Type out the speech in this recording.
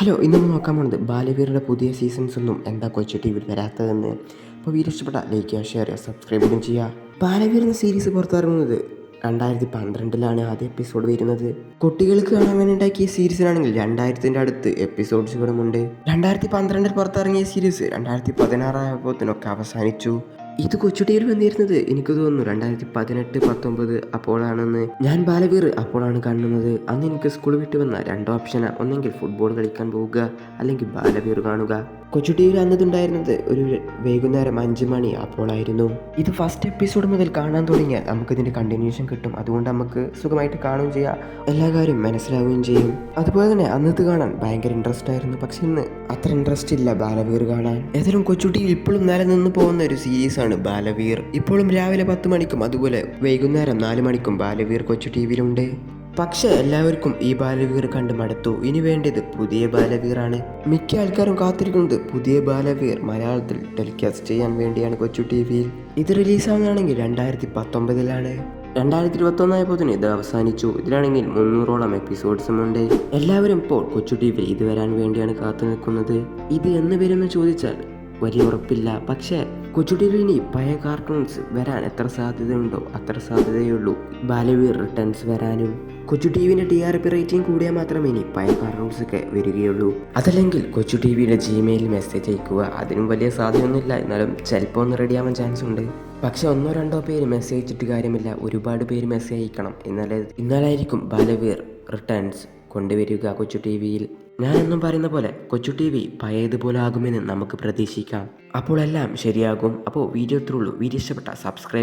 Hello ഇന്ന് നമ്മൾ നോക്കാൻ പോകുന്നത് ബാലവീരുടെ പുതിയ സീസൺസ് ഒന്നും എന്താ കൊച്ചു ടി വിയിൽ വരാത്തതെന്ന്. അപ്പോൾ വീഡിയോ ഇഷ്ടപ്പെട്ട ലൈക്ക് ചെയ്യുക ഷെയർ ചെയ്യുക സബ്സ്ക്രൈബ് ചെയ്യുക. ബാലവീർ എന്ന സീരീസ് പുറത്തിറങ്ങുന്നത് രണ്ടായിരത്തി പന്ത്രണ്ടിലാണ് ആദ്യ എപ്പിസോഡ് വരുന്നത്. കുട്ടികൾക്ക് കാണാൻ വേണ്ടി ഉണ്ടാക്കിയ സീരീസിലാണെങ്കിൽ രണ്ടായിരത്തിന്റെ അടുത്ത് എപ്പിസോഡ്സുകളുമുണ്ട് രണ്ടായിരത്തി പന്ത്രണ്ടിൽ പുറത്തിറങ്ങിയ സീരീസ് രണ്ടായിരത്തി പതിനാറായപ്പോഴത്തേനൊക്കെ അവസാനിച്ചു. ഇത് കൊച്ചുട്ടിയിൽ വന്നിരുന്നത്? എനിക്ക് തോന്നുന്നു രണ്ടായിരത്തി പതിനെട്ട് പത്തൊമ്പത് അപ്പോഴാണെന്ന് ഞാൻ ബാലവീർ അപ്പോഴാണ് കാണുന്നത്. അന്ന് എനിക്ക് സ്കൂൾ വിട്ട് വന്ന രണ്ട് ഓപ്ഷന ഒന്നെങ്കിൽ ഫുട്ബോൾ കളിക്കാൻ പോവുക അല്ലെങ്കിൽ ബാലവീർ കാണുക. കൊച്ചുട്ടിയിൽ അന്നതുണ്ടായിരുന്നത് ഒരു വൈകുന്നേരം അഞ്ച് മണി അപ്പോഴായിരുന്നു ഇത് ഫസ്റ്റ് എപ്പിസോഡ് മുതൽ കാണാൻ തുടങ്ങിയാൽ നമുക്ക് ഇതിന്റെ കണ്ടിന്യൂഷൻ കിട്ടും. അതുകൊണ്ട് നമുക്ക് സുഖമായിട്ട് കാണുകയും ചെയ്യാം. എല്ലാ കാര്യം മനസ്സിലാവുകയും ചെയ്യും. അതുപോലെ തന്നെ അന്നത് കാണാൻ ഭയങ്കര ഇൻട്രസ്റ്റ് ആയിരുന്നു. പക്ഷെ ഇന്ന് അത്ര ഇൻട്രസ്റ്റ് ഇല്ല ബാലവീർ കാണാൻ. ഏതായാലും കൊച്ചുട്ടിയിൽ ഇപ്പോഴും നിലനിന്ന് പോകുന്ന ഒരു സീരീസ് ആണ് ബാലവീർ. ഇപ്പോഴും രാവിലെ പത്ത് മണിക്കും അതുപോലെ വൈകുന്നേരം നാല് മണിക്കും ബാലവീർ കൊച്ചു ടി വിയിലുണ്ട്. പക്ഷെ എല്ലാവർക്കും ഈ ബാലവീർ കണ്ട് മടുത്തു. ഇനി വേണ്ടത് പുതിയ ബാലവീറാണ്. മിക്ക ആൾക്കാരും കാത്തിരിക്കുന്നത് പുതിയ ബാലവീർ മലയാളത്തിൽ ടെലികാസ്റ്റ് ചെയ്യാൻ വേണ്ടിയാണ് കൊച്ചു ടി വിയിൽ. ഇത് റിലീസാവുകയാണെങ്കിൽ രണ്ടായിരത്തി പത്തൊമ്പതിലാണ് രണ്ടായിരത്തി ഇരുപത്തി ഒന്നായപ്പോൾ ഇത് അവസാനിച്ചു. ഇതിലാണെങ്കിൽ മുന്നൂറോളം എപ്പിസോഡ്സും ഉണ്ട് എല്ലാവരും ഇപ്പോൾ കൊച്ചു ടി വിയിൽ ഇത് വരാൻ വേണ്ടിയാണ് കാത്തു നിൽക്കുന്നത് ഇത് എന്ന് വരുമെന്ന് ചോദിച്ചാൽ വലിയ ഉറപ്പില്ല. പക്ഷേ കൊച്ചു ടി വിയിൽ ഇനി പഴയ കാർട്ടൂൺസ് വരാൻ എത്ര സാധ്യതയുണ്ടോ അത്ര സാധ്യതയുള്ളൂ ബാലവീർ റിട്ടേൺസ് വരാനും കൊച്ചു ടി വിന്റെ ടി ആർ പി റേറ്റിംഗ് കൂടിയാൽ മാത്രമേ ഇനി പഴയ കാർട്ടൂൺസ് ഒക്കെ വരികയുള്ളൂ. അതല്ലെങ്കിൽ കൊച്ചു ടി വിയുടെ ജിമെയിൽ മെസ്സേജ് അയക്കുക അതിനും വലിയ സാധ്യതയൊന്നുമില്ല. എന്നാലും ചിലപ്പോൾ ഒന്ന് റെഡിയാവാൻ ചാൻസ് ഉണ്ട്. പക്ഷെ ഒന്നോ രണ്ടോ പേര് മെസ്സേജ് അയച്ചിട്ട് കാര്യമില്ല. ഒരുപാട് പേര് മെസ്സേജ് അയക്കണം. എന്നാലേ എന്നാലായിരിക്കും ബാലവീർ റിട്ടേൺസ് കൊണ്ടുവരിക കൊച്ചു ടി വിയിൽ ഞാനെന്നും പറയുന്ന പോലെ കൊച്ചു ടി വി പഴയതുപോലെ ആകുമെന്ന് നമുക്ക് പ്രതീക്ഷിക്കാം. അപ്പോൾ എല്ലാം ശരിയാകും. അപ്പോൾ വീഡിയോ ഇത്രയുള്ളൂ വീഡിയോ ഇഷ്ടപ്പെട്ട സബ്സ്ക്രൈബ്